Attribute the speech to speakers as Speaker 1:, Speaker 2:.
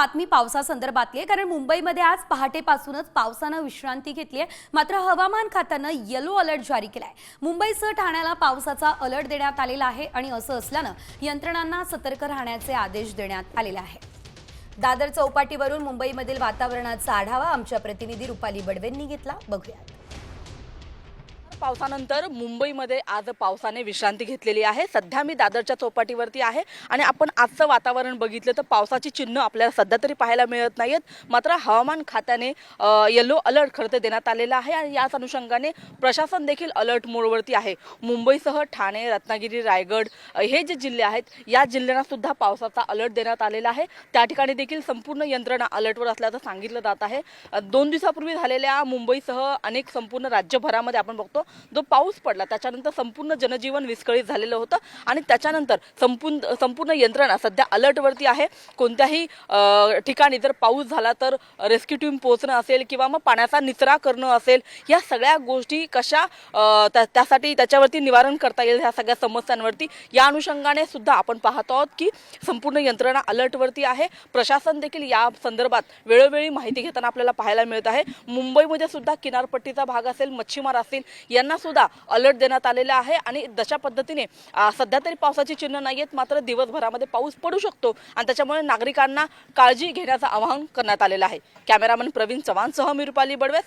Speaker 1: बातमी पावसासंदर्भातली आहे कारण मुंबईमध्ये आज पहाटेपासूनच पावसानं विश्रांती घेतली आहे. मात्र हवामान खात्यानं येलो अलर्ट जारी केला आहे मुंबईसह ठाण्याला पावसाचा अलर्ट देण्यात आलेला आहे आणि असं असल्यानं यंत्रणांना सतर्क राहण्याचे आदेश देण्यात आलेले आहे दादर चौपाटीवरून मुंबईमधील वातावरणाचा आढावा आमच्या प्रतिनिधी रुपाली बडवेंनी घेतला. बघूयात.
Speaker 2: पावसानंतर मुंबईमध्ये आज पावसाने विश्रांती घेतलेली आहे. सध्या मी दादरच्या चौपाटीवरती आहे आणि आपण आजचं वातावरण बघितलं तर पावसाची चिन्ह आपल्याला सध्या तरी पाहायला मिळत नाहीत मात्र हवामान खात्याने येलो अलर्ट खरं तर देण्यात आलेला आहे आणि याच अनुषंगाने प्रशासन देखील अलर्ट मोडवरती आहे. मुंबईसह ठाणे रत्नागिरी रायगड हे जे जिल्हे आहेत या जिल्ह्यांना सुद्धा पावसाचा अलर्ट देण्यात आलेला आहे. त्या ठिकाणी देखील संपूर्ण यंत्रणा अलर्टवर असल्याचं सांगितलं जात आहे. दोन दिवसापूर्वी झालेल्या मुंबईसह अनेक संपूर्ण राज्यभरामध्ये आपण बघतो जो पाऊस पडला त्याच्यानंतर संपूर्ण जनजीवन विस्कळीत झालेलं होतं आणि त्याच्यानंतर संपूर्ण संपूर्ण यंत्रणा सध्या अलर्टवरती आहे. कोणत्याही ठिकाणी जर पाऊस झाला तर रेस्क्यू टीम पोहोचणं असेल किंवा मग पाण्याचा निचरा करणं असेल या सगळ्या गोष्टी कशा त्या- त्यासाठी त्याच्यावरती निवारण करता येईल ह्या सगळ्या समस्यांवरती या अनुषंगाने सुद्धा आपण पाहतो आहोत की संपूर्ण यंत्रणा अलर्टवरती आहे. प्रशासन देखील या संदर्भात वेळोवेळी माहिती घेताना आपल्याला पाहायला मिळत आहे. मुंबईमध्ये सुद्धा किनारपट्टीचा भाग असेल मच्छीमार असतील यांना सुद्धा अलर्ट देण्यात आलेला आहे. आणि दशा पद्धतीने सध्या तरी पावसाची चिन्ह नाही आहेत मात्र दिवसभरामध्ये पाऊस पडू शकतो. आणि त्याच्यामुळे नागरिकांना काळजी घेण्याचं आवाहन करण्यात आलेलं आहे. कॅमेरामन प्रवीण चव्हाणसह मी रुपाली बडवे